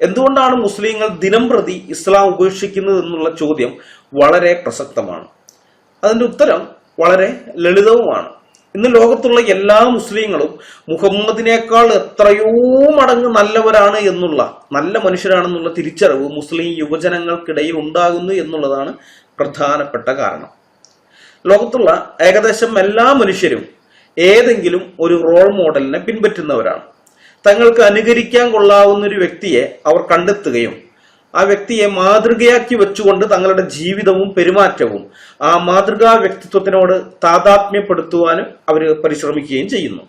എന്തുകൊണ്ടാണ് മുസ്ലിങ്ങൾ ദിനം പ്രതി ഇസ്ലാം ഉപേക്ഷിക്കുന്നത് എന്നുള്ള ചോദ്യം വളരെ പ്രസക്തമാണ്. അതിന്റെ ഉത്തരം വളരെ ലളിതവുമാണ്. ഇന്ന് ലോകത്തുള്ള എല്ലാ മുസ്ലിങ്ങളും മുഹമ്മദിനേക്കാൾ എത്രയോ മടങ്ങ് നല്ലവരാണ് എന്നുള്ള നല്ല മനുഷ്യരാണെന്നുള്ള തിരിച്ചറിവ് മുസ്ലിം യുവജനങ്ങൾക്കിടയിൽ ഉണ്ടാകുന്നു എന്നുള്ളതാണ് പ്രധാനപ്പെട്ട കാരണം. ലോകത്തുള്ള ഏകദേശം എല്ലാ മനുഷ്യരും ഏതെങ്കിലും ഒരു റോൾ മോഡലിനെ പിൻപറ്റുന്നവരാണ്. തങ്ങൾക്ക് അനുകരിക്കാൻ കൊള്ളാവുന്ന ഒരു വ്യക്തിയെ അവർ കണ്ടെത്തുകയും ആ വ്യക്തിയെ മാതൃകയാക്കി വെച്ചുകൊണ്ട് തങ്ങളുടെ ജീവിതവും പെരുമാറ്റവും ആ മാതൃകാ വ്യക്തിത്വത്തിനോട് താതാത്മ്യപ്പെടുത്തുവാനും അവർ പരിശ്രമിക്കുകയും ചെയ്യുന്നു.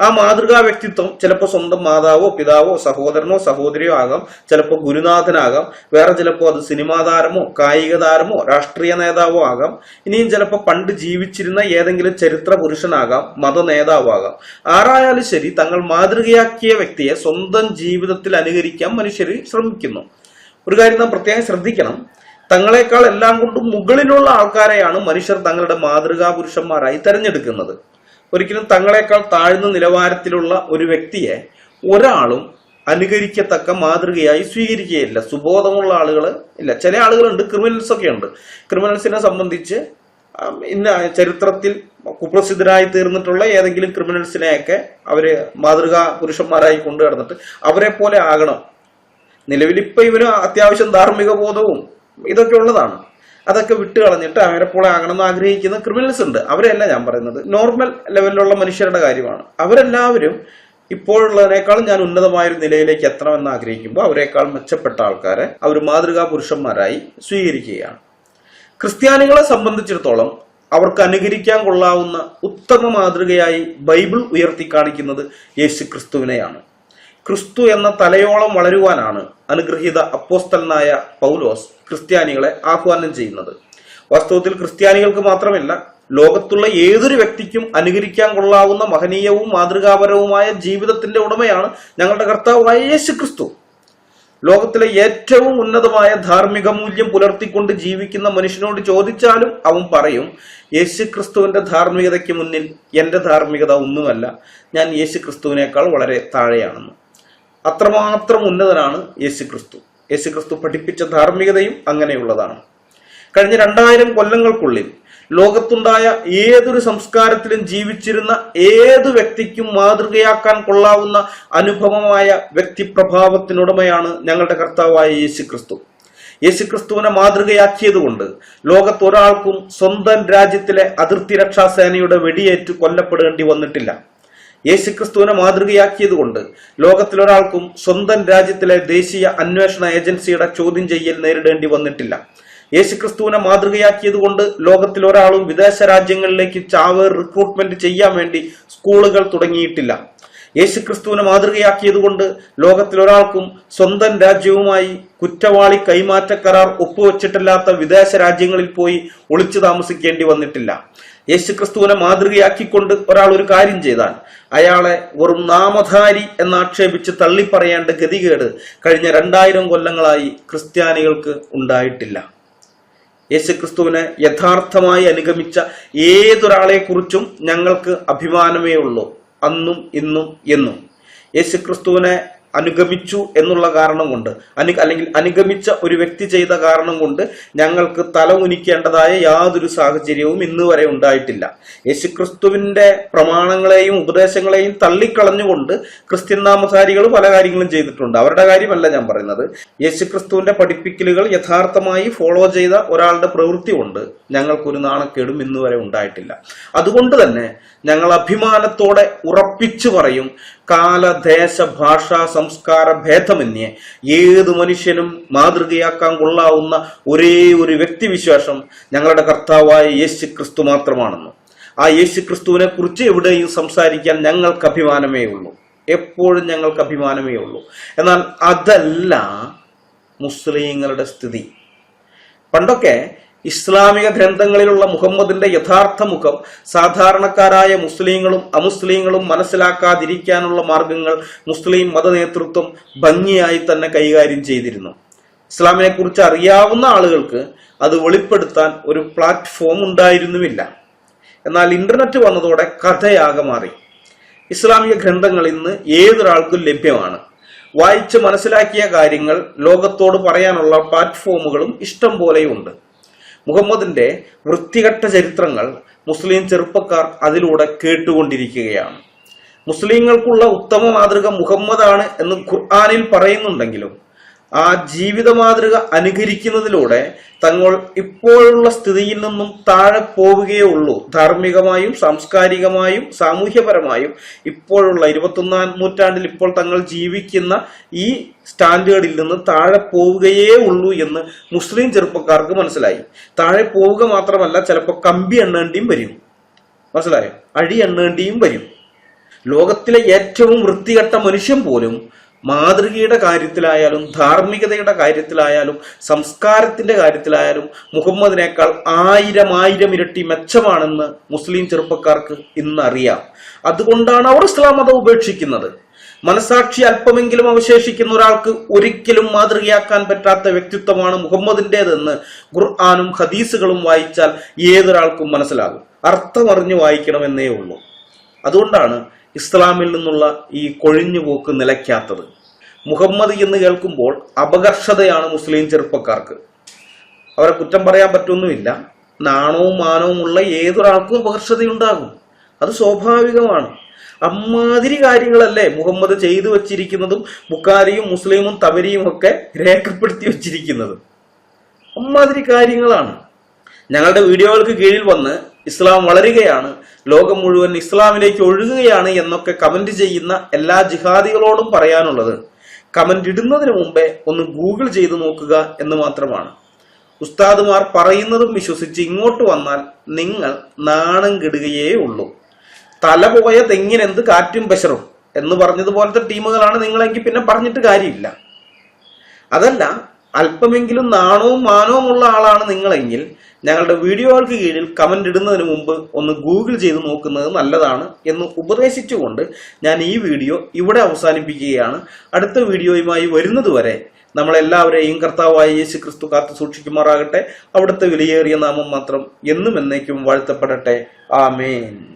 ആ മാതൃകാ വ്യക്തിത്വം ചിലപ്പോൾ സ്വന്തം മാതാവോ പിതാവോ സഹോദരനോ സഹോദരിയോ ആകാം. ചിലപ്പോൾ ഗുരുനാഥനാകാം. വേറെ ചിലപ്പോൾ അത് സിനിമാ താരമോ കായിക താരമോ രാഷ്ട്രീയ നേതാവോ ആകാം. ഇനിയും ചിലപ്പോൾ പണ്ട് ജീവിച്ചിരുന്ന ഏതെങ്കിലും ചരിത്ര പുരുഷനാകാം മത നേതാവാകാം ആരായാലും ശരി തങ്ങൾ മാതൃകയാക്കിയ വ്യക്തിയെ സ്വന്തം ജീവിതത്തിൽ അനുകരിക്കാൻ മനുഷ്യർ ശ്രമിക്കുന്നു. ഒരു കാര്യം നാം പ്രത്യേകം ശ്രദ്ധിക്കണം. തങ്ങളെക്കാൾ എല്ലാം കൊണ്ടും മുകളിലുള്ള ആൾക്കാരെയാണ് മനുഷ്യർ തങ്ങളുടെ മാതൃകാ പുരുഷന്മാരായി തെരഞ്ഞെടുക്കുന്നത്. ഒരിക്കലും തങ്ങളെക്കാൾ താഴ്ന്ന നിലവാരത്തിലുള്ള ഒരു വ്യക്തിയെ ഒരാളും അനുകരിക്കത്തക്ക മാതൃകയായി സ്വീകരിക്കുകയില്ല. സുബോധമുള്ള ആളുകൾ ഇല്ല. ചില ആളുകളുണ്ട് ക്രിമിനൽസ് ഒക്കെ ഉണ്ട് ക്രിമിനൽസിനെ സംബന്ധിച്ച് ഇന്ന ചരിത്രത്തിൽ കുപ്രസിദ്ധരായി തീർന്നിട്ടുള്ള ഏതെങ്കിലും ക്രിമിനൽസിനെയൊക്കെ അവർ മാതൃകാ പുരുഷന്മാരായി കൊണ്ടു നടന്നിട്ട് അവരെ പോലെ ആകണം. നിലവിൽ ഇപ്പൊ ഇവന് അത്യാവശ്യം ധാർമ്മിക ബോധവും ഇതൊക്കെ ഉള്ളതാണ്. അതൊക്കെ വിട്ട് കളഞ്ഞിട്ട് പോലെ ആകണമെന്ന് ആഗ്രഹിക്കുന്ന ക്രിമിനൽസ് ഉണ്ട്. അവരെയല്ല ഞാൻ പറയുന്നത്. നോർമൽ ലെവലിലുള്ള മനുഷ്യരുടെ കാര്യമാണ്. അവരെല്ലാവരും ഇപ്പോഴുള്ളതിനേക്കാളും ഞാൻ ഉന്നതമായൊരു നിലയിലേക്ക് എത്തണമെന്ന് ആഗ്രഹിക്കുമ്പോൾ അവരെക്കാൾ മെച്ചപ്പെട്ട ആൾക്കാരെ അവർ മാതൃകാ പുരുഷന്മാരായി സ്വീകരിക്കുകയാണ്. ക്രിസ്ത്യാനികളെ സംബന്ധിച്ചിടത്തോളം അവർക്ക് അനുകരിക്കാൻ കൊള്ളാവുന്ന ഉത്തമ മാതൃകയായി ബൈബിൾ ഉയർത്തി കാണിക്കുന്നത് യേശു ക്രിസ്തുവിനെയാണ് ക്രിസ്തു എന്ന തലയോളം വളരുവാനാണ് അനുഗ്രഹീത അപ്പോസ്തലനായ പൗലോസ് ക്രിസ്ത്യാനികളെ ആഹ്വാനം ചെയ്യുന്നത്. വാസ്തവത്തിൽ ക്രിസ്ത്യാനികൾക്ക് മാത്രമല്ല ലോകത്തുള്ള ഏതൊരു വ്യക്തിക്കും അനുകരിക്കാൻ കൊള്ളാവുന്ന മഹനീയവും മാതൃകാപരവുമായ ജീവിതത്തിന്റെ ഉടമയാണ് ഞങ്ങളുടെ കർത്താവായ യേശു ക്രിസ്തു ലോകത്തിലെ ഏറ്റവും ഉന്നതമായ ധാർമ്മിക മൂല്യം പുലർത്തിക്കൊണ്ട് ജീവിക്കുന്ന മനുഷ്യനോട് ചോദിച്ചാലും അവൻ പറയും യേശു ക്രിസ്തുവിന്റെ ധാർമ്മികതയ്ക്ക് മുന്നിൽ എന്റെ ധാർമ്മികത ഒന്നുമല്ല ഞാൻ യേശു ക്രിസ്തുവിനേക്കാൾ വളരെ താഴെയാണെന്ന്. അത്രമാത്രം ഉന്നതനാണ് യേശു ക്രിസ്തു യേശു ക്രിസ്തു പഠിപ്പിച്ച ധാർമ്മികതയും അങ്ങനെയുള്ളതാണ്. കഴിഞ്ഞ രണ്ടായിരം കൊല്ലങ്ങൾക്കുള്ളിൽ ലോകത്തുണ്ടായ ഏതൊരു സംസ്കാരത്തിലും ജീവിച്ചിരുന്ന ഏതു വ്യക്തിക്കും മാതൃകയാക്കാൻ കൊള്ളാവുന്ന അനുഭവമായ വ്യക്തിപ്രഭാവത്തിനുടമയാണ് ഞങ്ങളുടെ കർത്താവായ യേശു ക്രിസ്തു യേശുക്രിസ്തുവിനെ മാതൃകയാക്കിയതുകൊണ്ട് ലോകത്ത് ഒരാൾക്കും സ്വന്തം രാജ്യത്തിലെ അതിർത്തി രക്ഷാസേനയുടെ വെടിയേറ്റ് കൊല്ലപ്പെടേണ്ടി വന്നിട്ടില്ല. യേശുക്രിസ്തുവിനെ മാതൃകയാക്കിയതുകൊണ്ട് ലോകത്തിലൊരാൾക്കും സ്വന്തം രാജ്യത്തിലെ ദേശീയ അന്വേഷണ ഏജൻസിയുടെ ചോദ്യം ചെയ്യൽ നേരിടേണ്ടി വന്നിട്ടില്ല. യേശുക്രിസ്തുവിനെ മാതൃകയാക്കിയതുകൊണ്ട് കൊണ്ട് ലോകത്തിലൊരാളും വിദേശ രാജ്യങ്ങളിലേക്ക് ചാവേർ റിക്രൂട്ട്മെന്റ് ചെയ്യാൻ വേണ്ടി സ്കൂളുകൾ തുടങ്ങിയിട്ടില്ല. യേശുക്രിസ്തുവിനെ മാതൃകയാക്കിയതുകൊണ്ട് ലോകത്തിലൊരാൾക്കും സ്വന്തം രാജ്യവുമായി കുറ്റവാളി കൈമാറ്റ കരാർ ഒപ്പുവെച്ചിട്ടില്ലാത്ത വിദേശ രാജ്യങ്ങളിൽ പോയി ഒളിച്ചു താമസിക്കേണ്ടി വന്നിട്ടില്ല. യേശുക്രിസ്തുവിനെ മാതൃകയാക്കിക്കൊണ്ട് ഒരാൾ ഒരു കാര്യം ചെയ്താൽ അയാളെ വെറും നാമധാരി എന്നാക്ഷേപിച്ച് തള്ളിപ്പറയേണ്ട ഗതികേട് കഴിഞ്ഞ രണ്ടായിരം കൊല്ലങ്ങളായി ക്രിസ്ത്യാനികൾക്ക് ഉണ്ടായിട്ടില്ല. യേശുക്രിസ്തുവിനെ യഥാർത്ഥമായി അനുഗമിച്ച ഏതൊരാളെ കുറിച്ചും ഞങ്ങൾക്ക് അഭിമാനമേ ഉള്ളൂ. അന്നും ഇന്നും എന്നും. യേശുക്രിസ്തുവിനെ അനുഗമിച്ചു എന്നുള്ള കാരണം കൊണ്ട്. അനു അല്ലെങ്കിൽ അനുഗമിച്ച ഒരു വ്യക്തി ചെയ്ത കാരണം കൊണ്ട് ഞങ്ങൾക്ക് തല ഉനിക്കേണ്ടതായ യാതൊരു സാഹചര്യവും ഇന്ന് വരെ ഉണ്ടായിട്ടില്ല. യേശുക്രിസ്തുവിന്റെ പ്രമാണങ്ങളെയും ഉപദേശങ്ങളെയും തള്ളിക്കളഞ്ഞുകൊണ്ട് ക്രിസ്ത്യൻ നാമധാരികൾ പല കാര്യങ്ങളും ചെയ്തിട്ടുണ്ട്. അവരുടെ കാര്യമല്ല ഞാൻ പറയുന്നത്. യേശുക്രിസ്തുവിന്റെ പഠിപ്പിക്കലുകൾ യഥാർത്ഥമായി ഫോളോ ചെയ്ത ഒരാളുടെ പ്രവൃത്തി കൊണ്ട് ഞങ്ങൾക്കൊരു നാണക്കേടും ഇന്ന് വരെ ഉണ്ടായിട്ടില്ല. അതുകൊണ്ട് തന്നെ ഞങ്ങൾ അഭിമാനത്തോടെ ഉറപ്പിച്ചു പറയും കാല ദേശ ഭാഷ സംസ്കാര ഭേദമന്യേ ഏത് മനുഷ്യനും മാതൃകയാക്കാൻ കൊള്ളാവുന്ന ഒരേ ഒരു വ്യക്തിവിശേഷം ഞങ്ങളുടെ കർത്താവായ യേശു ക്രിസ്തു മാത്രമാണെന്ന് ആ യേശു ക്രിസ്തുവിനെ കുറിച്ച് എവിടെയും സംസാരിക്കാൻ ഞങ്ങൾക്ക് അഭിമാനമേ ഉള്ളൂ. എപ്പോഴും ഞങ്ങൾക്ക് അഭിമാനമേ ഉള്ളൂ. എന്നാൽ അതല്ല മുസ്ലിങ്ങളുടെ സ്ഥിതി. പണ്ടൊക്കെ ഇസ്ലാമിക ഗ്രന്ഥങ്ങളിലുള്ള മുഹമ്മദിന്റെ യഥാർത്ഥ മുഖം സാധാരണക്കാരായ മുസ്ലിങ്ങളും അമുസ്ലിങ്ങളും മനസ്സിലാക്കാതിരിക്കാനുള്ള മാർഗങ്ങൾ മുസ്ലിം മത നേതൃത്വം ഭംഗിയായി തന്നെ കൈകാര്യം ചെയ്തിരുന്നു. ഇസ്ലാമിനെ കുറിച്ച് അറിയാവുന്ന ആളുകൾക്ക് അത് വെളിപ്പെടുത്താൻ ഒരു പ്ലാറ്റ്ഫോം ഉണ്ടായിരുന്നുമില്ല. എന്നാൽ ഇന്റർനെറ്റ് വന്നതോടെ കഥയാകെ മാറി. ഇസ്ലാമിക ഗ്രന്ഥങ്ങൾ ഇന്ന് ഏതൊരാൾക്കും ലഭ്യമാണ്. വായിച്ച് മനസ്സിലാക്കിയ കാര്യങ്ങൾ ലോകത്തോട് പറയാനുള്ള പ്ലാറ്റ്ഫോമുകളും ഇഷ്ടം പോലെയുണ്ട്. മുഹമ്മദിന്റെ വൃത്തികെട്ട ചരിത്രങ്ങൾ മുസ്ലിം ചെറുപ്പക്കാർ അതിലൂടെ കേട്ടുകൊണ്ടിരിക്കുകയാണ്. മുസ്ലിങ്ങൾക്കുള്ള ഉത്തമ മാതൃക മുഹമ്മദാണ് എന്ന് ഖുർആാനിൽ പറയുന്നുണ്ടെങ്കിലും ആ ജീവിത മാതൃക അനുകരിക്കുന്നതിലൂടെ തങ്ങൾ ഇപ്പോഴുള്ള സ്ഥിതിയിൽ നിന്നും താഴെ പോവുകയേ ഉള്ളൂ. ധാർമ്മികമായും സാംസ്കാരികമായും സാമൂഹ്യപരമായും ഇപ്പോഴുള്ള ഇരുപത്തൊന്നാം നൂറ്റാണ്ടിൽ ഇപ്പോൾ തങ്ങൾ ജീവിക്കുന്ന ഈ സ്റ്റാൻഡേർഡിൽ നിന്ന് താഴെ പോവുകയേ ഉള്ളൂ എന്ന് മുസ്ലിം ചെറുപ്പക്കാർക്ക് മനസ്സിലായി. താഴെ പോവുക മാത്രമല്ല ചിലപ്പോൾ കമ്പി എണ്ണേണ്ടിയും വരും. മനസ്സിലായോ? അഴി എണ്ണേണ്ടിയും വരും. ലോകത്തിലെ ഏറ്റവും വൃത്തികെട്ട മനുഷ്യൻ പോലും മാതൃകയുടെ കാര്യത്തിലായാലും ധാർമ്മികതയുടെ കാര്യത്തിലായാലും സംസ്കാരത്തിന്റെ കാര്യത്തിലായാലും മുഹമ്മദിനേക്കാൾ ആയിരം ആയിരം ഇരട്ടി മെച്ചമാണെന്ന് മുസ്ലിം ചെറുപ്പക്കാർക്ക് ഇന്നറിയാം. അതുകൊണ്ടാണ് അവർ ഇസ്ലാം മതം ഉപേക്ഷിക്കുന്നത്. മനസാക്ഷി അല്പമെങ്കിലും അവശേഷിക്കുന്ന ഒരാൾക്ക് ഒരിക്കലും മാതൃകയാക്കാൻ പറ്റാത്ത വ്യക്തിത്വമാണ് മുഹമ്മദിന്റെതെന്ന് ഖുർആാനും ഹദീസുകളും വായിച്ചാൽ ഏതൊരാൾക്കും മനസ്സിലാകും. അർത്ഥമറിഞ്ഞു വായിക്കണമെന്നേ ഉള്ളൂ. അതുകൊണ്ടാണ് ഇസ്ലാമിൽ നിന്നുള്ള ഈ കൊഴിഞ്ഞുപോക്ക് നിലയ്ക്കാത്തത്. മുഹമ്മദ് എന്ന് കേൾക്കുമ്പോൾ അപകർഷതയാണ് മുസ്ലിം ചെറുപ്പക്കാർക്ക്. അവരെ കുറ്റം പറയാൻ പറ്റൊന്നുമില്ല. നാണവും മാനവും ഉള്ള ഏതൊരാൾക്കും അപകർഷതയുണ്ടാകും. അത് സ്വാഭാവികമാണ്. അമ്മാതിരി കാര്യങ്ങളല്ലേ മുഹമ്മദ് ചെയ്തു വച്ചിരിക്കുന്നതും ബുക്കാരിയും മുസ്ലിമും തവരിയും ഒക്കെ രേഖപ്പെടുത്തി വച്ചിരിക്കുന്നതും. അമ്മാതിരി കാര്യങ്ങളാണ്. ഞങ്ങളുടെ വീഡിയോകൾക്ക് കീഴിൽ വന്ന് ഇസ്ലാം വളരുകയാണ് ലോകം മുഴുവൻ ഇസ്ലാമിലേക്ക് ഒഴുകുകയാണ് എന്നൊക്കെ കമന്റ് ചെയ്യുന്ന എല്ലാ ജിഹാദികളോടും പറയാനുള്ളത്. കമന്റ് ഇടുന്നതിന് മുമ്പേ ഒന്ന് ഗൂഗിൾ ചെയ്ത് നോക്കുക എന്ന് മാത്രമാണ്. ഉസ്താദുമാർ പറയുന്നതും വിശ്വസിച്ച് ഇങ്ങോട്ട് വന്നാൽ നിങ്ങൾ നാണം കെടുകയേ ഉള്ളൂ. തല പോയ തെങ്ങിനെന്ത് കാറ്റും പെഷറും എന്ന് പറഞ്ഞതുപോലത്തെ ടീമുകളാണ് നിങ്ങളെങ്കിൽ പിന്നെ പറഞ്ഞിട്ട് കാര്യമില്ല. അതല്ല അല്പമെങ്കിലും നാണവും മാനവും ഉള്ള ആളാണ് നിങ്ങളെങ്കിൽ ഞങ്ങളുടെ വീഡിയോകൾക്ക് കീഴിൽ കമന്റ് ഇടുന്നതിന് മുമ്പ് ഒന്ന് ഗൂഗിൾ ചെയ്ത് നോക്കുന്നത് നല്ലതാണ് എന്ന് ഉപദേശിച്ചുകൊണ്ട് ഞാൻ ഈ വീഡിയോ ഇവിടെ അവസാനിപ്പിക്കുകയാണ്. അടുത്ത വീഡിയോയുമായി വരുന്നതുവരെ നമ്മളെല്ലാവരെയും കർത്താവായ യേശു ക്രിസ്തു കാത്തു സൂക്ഷിക്കുമാറാകട്ടെ. അവിടുത്തെ വിലയേറിയ നാമം മാത്രം എന്നും എന്നേക്കും വാഴ്ത്തപ്പെടട്ടെ. ആമേൻ.